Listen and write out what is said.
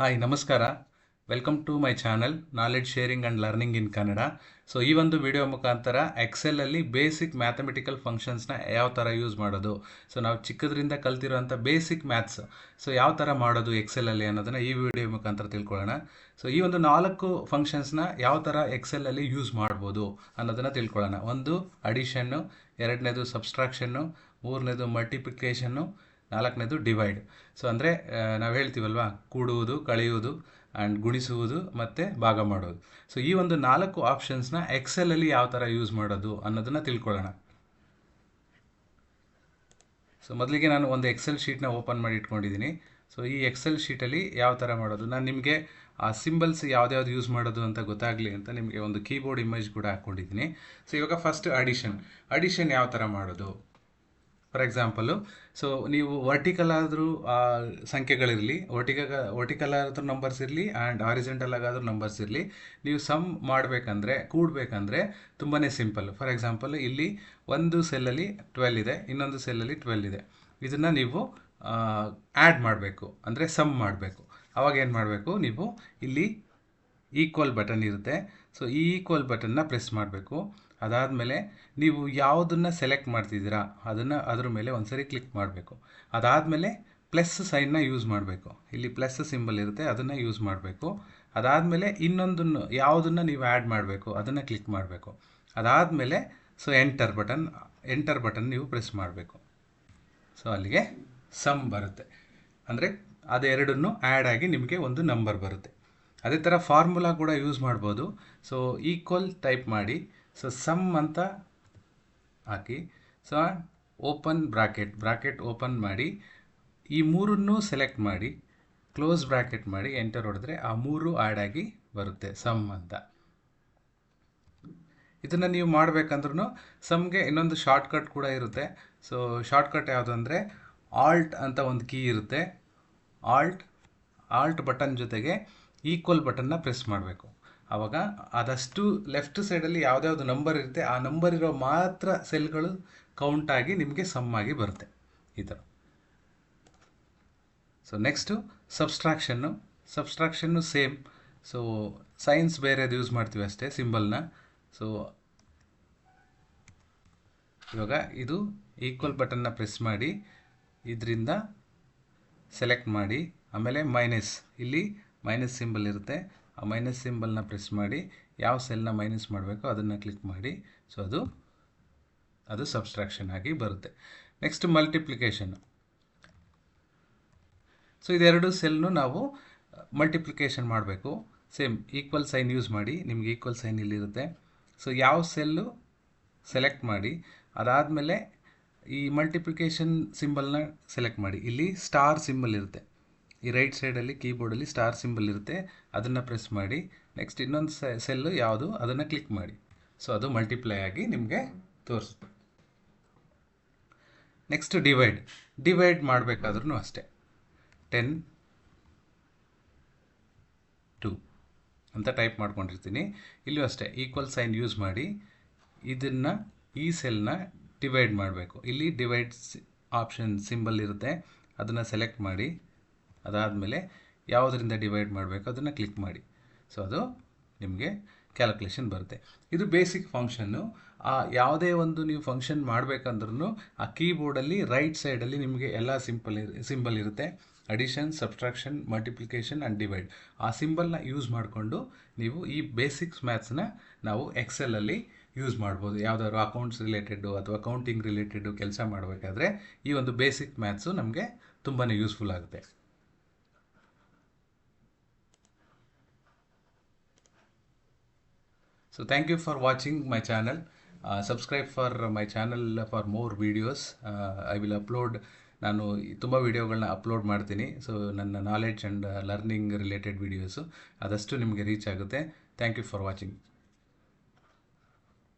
Hi ನಮಸ್ಕಾರ. Welcome to my channel knowledge sharing and learning in Kannada so ಈ ಒಂದು video ಮುಖಾಂತರ ಎಕ್ಸೆಲಲ್ಲಿ basic mathematical ಫಂಕ್ಷನ್ಸ್ನ ಯಾವ ಥರ ಯೂಸ್ ಮಾಡೋದು? ಸೊ ನಾವು ಚಿಕ್ಕದ್ರಿಂದ ಕಲ್ತಿರೋಂಥ ಬೇಸಿಕ್ ಮ್ಯಾಥ್ಸ್ ಸೊ ಯಾವ ಥರ ಮಾಡೋದು ಎಕ್ಸೆಲಲ್ಲಿ ಅನ್ನೋದನ್ನು ಈ ವಿಡಿಯೋ ಮುಖಾಂತರ ತಿಳ್ಕೊಳ್ಳೋಣ. ಸೊ ಈ ಒಂದು ನಾಲ್ಕು ಫಂಕ್ಷನ್ಸ್ನ ಯಾವ ಥರ ಎಕ್ಸೆಲಲ್ಲಿ ಯೂಸ್ ಮಾಡ್ಬೋದು ಅನ್ನೋದನ್ನು ತಿಳ್ಕೊಳ್ಳೋಣ. ಒಂದು ಅಡಿಷನ್ನು ಎರಡನೇದು ಸಬ್ಸ್ಟ್ರಾಕ್ಷನ್ನು ಮೂರನೇದು ಮಲ್ಟಿಪ್ಲಿಕೇಶನ್ನು ನಾಲ್ಕನೇದು ಡಿವೈಡ್ ಸೊ ಅಂದರೆ ನಾವು ಹೇಳ್ತೀವಲ್ವಾ? ಕೂಡುವುದು, ಕಳೆಯುವುದು ಆ್ಯಂಡ್ ಗುಣಿಸುವುದು, ಮತ್ತು ಭಾಗ ಮಾಡೋದು ಸೊ ಈ ಒಂದು ನಾಲ್ಕು ಆಪ್ಷನ್ಸ್ನ ಎಕ್ಸೆಲಲ್ಲಿ ಯಾವ ಥರ ಯೂಸ್ ಮಾಡೋದು ಅನ್ನೋದನ್ನು ತಿಳ್ಕೊಳ್ಳೋಣ. ಸೊ ಮೊದಲಿಗೆ ನಾನು ಒಂದು ಎಕ್ಸೆಲ್ ಶೀಟ್ನ ಓಪನ್ ಮಾಡಿ ಇಟ್ಕೊಂಡಿದ್ದೀನಿ ಸೊ ಈ ಎಕ್ಸೆಲ್ ಶೀಟಲ್ಲಿ ಯಾವ ಥರ ಮಾಡೋದು? ನಾನು ನಿಮಗೆ, ಆ ಸಿಂಬಲ್ಸ್ ಯಾವ್ದ್ಯಾವ್ದು ಯೂಸ್ ಮಾಡೋದು ಅಂತ ಗೊತ್ತಾಗಲಿ ಅಂತ ನಿಮಗೆ ಒಂದು ಕೀಬೋರ್ಡ್ ಇಮೇಜ್ ಕೂಡ ಹಾಕ್ಕೊಂಡಿದ್ದೀನಿ ಸೊ ಇವಾಗ ಫಸ್ಟ್ ಅಡಿಷನ್ ಅಡಿಷನ್ ಯಾವ ಥರ ಮಾಡೋದು? ಫಾರ್ ಎಕ್ಸಾಂಪಲು ಸೊ ನೀವು ವರ್ಟಿಕಲ್ ಆದರೂ ಸಂಖ್ಯೆಗಳಿರಲಿ ವರ್ಟಿಕ ವರ್ಟಿಕಲ್ ಆದರೂ ನಂಬರ್ಸ್ ಇರಲಿ ಆ್ಯಂಡ್ ಆರಿಜೆಂಟಲ್ ಆಗಾದ್ರೂ ನಂಬರ್ಸ್ ಇರಲಿ, ನೀವು ಸಮ್ ಮಾಡಬೇಕಂದ್ರೆ, ಕೂಡಬೇಕಂದ್ರೆ ತುಂಬಾ ಸಿಂಪಲ್ ಫಾರ್ ಎಕ್ಸಾಂಪಲ್ ಇಲ್ಲಿ ಒಂದು ಸೆಲ್ಲಲ್ಲಿ ಟ್ವೆಲ್ ಇದೆ, ಇನ್ನೊಂದು ಸೆಲ್ಲಲ್ಲಿ ಟ್ವೆಲ್ ಇದೆ. ಇದನ್ನು ನೀವು ಆ್ಯಡ್ ಮಾಡಬೇಕು. ಅಂದರೆ ಸಮ್ ಮಾಡಬೇಕು. ಅವಾಗ ಏನು ಮಾಡಬೇಕು? ನೀವು ಇಲ್ಲಿ ಈಕ್ವಲ್ ಬಟನ್ ಇರುತ್ತೆ. ಸೊ ಈ ಈಕ್ವಲ್ ಬಟನ್ನ ಪ್ರೆಸ್ ಮಾಡಬೇಕು. ಅದಾದಮೇಲೆ ನೀವು ಯಾವುದನ್ನು ಸೆಲೆಕ್ಟ್ ಮಾಡ್ತಿದ್ದೀರಾ, ಅದನ್ನು ಅದ್ರ ಮೇಲೆ ಒಂದ್ಸರಿ ಕ್ಲಿಕ್ ಮಾಡಬೇಕು. ಅದಾದಮೇಲೆ ಪ್ಲಸ್ ಸೈನ್ನ ಯೂಸ್ ಮಾಡಬೇಕು. ಇಲ್ಲಿ ಪ್ಲಸ್ ಸಿಂಬಲ್ ಇರುತ್ತೆ, ಅದನ್ನು ಯೂಸ್ ಮಾಡಬೇಕು. ಅದಾದಮೇಲೆ ಇನ್ನೊಂದನ್ನು, ಯಾವುದನ್ನು ನೀವು ಆ್ಯಡ್ ಮಾಡಬೇಕು, ಅದನ್ನು ಕ್ಲಿಕ್ ಮಾಡಬೇಕು. ಅದಾದಮೇಲೆ so enter button enter button ನೀವು ಪ್ರೆಸ್ ಮಾಡಬೇಕು. ಸೊ ಅಲ್ಲಿಗೆ ಸಮ್ ಬರುತ್ತೆ. ಅಂದರೆ ಅದೆರಡನ್ನು ಆ್ಯಡ್ ಆಗಿ ನಿಮಗೆ ಒಂದು ನಂಬರ್ ಬರುತ್ತೆ. ಅದೇ ಥರ ಫಾರ್ಮುಲಾ ಕೂಡ ಯೂಸ್ ಮಾಡ್ಬೋದು. ಸೊ ಈಕ್ವಲ್ ಟೈಪ್ ಮಾಡಿ ಸೊ ಸಮ್ ಅಂತ ಹಾಕಿ. So open bracket bracket open ಮಾಡಿ. ಈ ಮೂರನ್ನು ಸೆಲೆಕ್ಟ್ ಮಾಡಿ. ಕ್ಲೋಸ್ ಬ್ರಾಕೆಟ್ ಮಾಡಿ. ಎಂಟರ್ ಹೊಡೆದ್ರೆ ಆ ಮೂರು ಆ್ಯಡ್ ಆಗಿ ಬರುತ್ತೆ. ಸಮ್ ಅಂತ. ಇದನ್ನು ನೀವು ಮಾಡಬೇಕಂದ್ರೂ ಸಮ್ಗೆ ಇನ್ನೊಂದು ಶಾರ್ಟ್ಕಟ್ ಕೂಡ ಇರುತ್ತೆ. ಸೊ ಶಾರ್ಟ್ಕಟ್ ಯಾವುದು ಅಂದರೆ ಆಲ್ಟ್ ಅಂತ ಒಂದು ಕೀ ಇರುತ್ತೆ. ಆಲ್ಟ್ ಆಲ್ಟ್ ಬಟನ್ ಜೊತೆಗೆ ಈಕ್ವಲ್ ಬಟನ್ನ ಪ್ರೆಸ್ ಮಾಡಬೇಕು. ಆವಾಗ ಅದಷ್ಟು ಲೆಫ್ಟ್ ಸೈಡಲ್ಲಿ ಯಾವುದ್ಯಾವ್ದು ನಂಬರ್ ಇರುತ್ತೆ, ಆ ನಂಬರ್ ಇರೋ ಮಾತ್ರ ಸೆಲ್ಗಳು ಆಗಿ ನಿಮಗೆ ಸಮ್ ಆಗಿ ಬರುತ್ತೆ. ಈ ಥರ. So next subtraction subtraction same so signs ಬೇರೆದು ಯೂಸ್ ಮಾಡ್ತೀವಿ ಅಷ್ಟೇ ಸಿಂಬಲ್ನ ಸೊ ಇವಾಗ ಇದು ಈಕ್ವಲ್ ಬಟನ್ನ ಪ್ರೆಸ್ ಮಾಡಿ, ಇದರಿಂದ ಸೆಲೆಕ್ಟ್ ಮಾಡಿ, ಆಮೇಲೆ ಮೈನಸ್ ಇಲ್ಲಿ ಮೈನಸ್ ಸಿಂಬಲ್ ಇರುತ್ತೆ. ಆ ಮೈನಸ್ ಸಿಂಬಲ್ನ ಪ್ರೆಸ್ ಮಾಡಿ ಯಾವ ಸೆಲ್ನ ಮೈನಸ್ ಮಾಡಬೇಕೋ ಅದನ್ನು ಕ್ಲಿಕ್ ಮಾಡಿ. ಸೊ ಅದು ಅದು ಸಬ್ಸ್ಟ್ರಾಕ್ಷನ್ ಆಗಿ ಬರುತ್ತೆ. ನೆಕ್ಸ್ಟ್ ಮಲ್ಟಿಪ್ಲಿಕೇಶನ್ ಸೊ ಇದೆರಡು ಸೆಲ್ನು ನಾವು ಮಲ್ಟಿಪ್ಲಿಕೇಶನ್ ಮಾಡಬೇಕು. ಸೇಮ್ ಈಕ್ವಲ್ ಸೈನ್ ಯೂಸ್ ಮಾಡಿ, ನಿಮ್ಗೆ ಈಕ್ವಲ್ ಸೈನ್ ಇಲ್ಲಿರುತ್ತೆ ಸೊ ಯಾವ ಸೆಲ್ಲು ಸೆಲೆಕ್ಟ್ ಮಾಡಿ, ಅದಾದಮೇಲೆ ಈ ಮಲ್ಟಿಪ್ಲಿಕೇಶನ್ ಸಿಂಬಲ್ನ ಸೆಲೆಕ್ಟ್ ಮಾಡಿ. ಇಲ್ಲಿ ಸ್ಟಾರ್ ಸಿಂಬಲ್ ಇರುತ್ತೆ. ಈ ರೈಟ್ ಸೈಡಲ್ಲಿ ಕೀಬೋರ್ಡಲ್ಲಿ ಸ್ಟಾರ್ ಸಿಂಬಲ್ ಇರುತ್ತೆ, ಅದನ್ನು ಪ್ರೆಸ್ ಮಾಡಿ. ನೆಕ್ಸ್ಟ್ ಇನ್ನೊಂದು ಸೆಲ್ಲು ಯಾವುದು, ಅದನ್ನು ಕ್ಲಿಕ್ ಮಾಡಿ. ಸೊ ಅದು ಮಲ್ಟಿಪ್ಲೈ ಆಗಿ ನಿಮಗೆ ತೋರಿಸುತ್ತೆ. ನೆಕ್ಸ್ಟ್ ಡಿವೈಡ್ ಡಿವೈಡ್ ಮಾಡಬೇಕಾದ್ರೂ ಅಷ್ಟೇ. ಟೆನ್ ಟು ಅಂತ ಟೈಪ್ ಮಾಡ್ಕೊಂಡಿರ್ತೀನಿ. ಇಲ್ಲೂ ಅಷ್ಟೇ ಈಕ್ವಲ್ ಸೈನ್ ಯೂಸ್ ಮಾಡಿ ಇದನ್ನು ಈ ಸೆಲ್ನ ಡಿವೈಡ್ ಮಾಡಬೇಕು. ಇಲ್ಲಿ ಡಿವೈಡ್ ಆಪ್ಷನ್ ಸಿಂಬಲ್ ಇರುತ್ತೆ, ಅದನ್ನು ಸೆಲೆಕ್ಟ್ ಮಾಡಿ. ಅದಾದಮೇಲೆ ಯಾವುದರಿಂದ ಡಿವೈಡ್ ಮಾಡಬೇಕು ಅದನ್ನು ಕ್ಲಿಕ್ ಮಾಡಿ. ಸೊ ಅದು ನಿಮಗೆ ಕ್ಯಾಲ್ಕುಲೇಷನ್ ಬರುತ್ತೆ. ಇದು ಬೇಸಿಕ್ ಫಂಕ್ಷನ್ನು ಆ ಯಾವುದೇ ಒಂದು ನೀವು ಫಂಕ್ಷನ್ ಮಾಡಬೇಕಂದ್ರೂ ಆ ಕೀಬೋರ್ಡಲ್ಲಿ ರೈಟ್ ಸೈಡಲ್ಲಿ ನಿಮಗೆ ಎಲ್ಲ ಸಿಂಪಲ್ ಸಿಂಬಲ್ ಇರುತ್ತೆ. Addition subtraction multiplication and divide ಆ ಸಿಂಬಲ್ನ ಯೂಸ್ ಮಾಡಿಕೊಂಡು ನೀವು ಈ ಬೇಸಿಕ್ಸ್ ಮ್ಯಾಥ್ಸ್ನ ನಾವು ಎಕ್ಸೆಲಲ್ಲಿ ಯೂಸ್ ಮಾಡ್ಬೋದು. ಯಾವುದಾದ್ರು ಅಕೌಂಟ್ಸ್ ರಿಲೇಟೆಡು ಅಥವಾ ಅಕೌಂಟಿಂಗ್ ರಿಲೇಟೆಡ್ಡು ಕೆಲಸ ಮಾಡಬೇಕಾದ್ರೆ ಈ ಒಂದು ಬೇಸಿಕ್ ಮ್ಯಾಥ್ಸು ನಮಗೆ ತುಂಬಾ ಯೂಸ್ಫುಲ್ ಆಗುತ್ತೆ. So thank you for watching my channel. Uh, subscribe for my channel for more videos. Uh, I will upload ನಾನು ತುಂಬ ವೀಡಿಯೋಗಳನ್ನ ಅಪ್ಲೋಡ್ ಮಾಡ್ತೀನಿ ಸೊ ನನ್ನ knowledge and learning related videos ಆದಷ್ಟು ನಿಮಗೆ ರೀಚ್ ಆಗುತ್ತೆ ಥ್ಯಾಂಕ್ ಯು ಫಾರ್ ವಾಚಿಂಗ್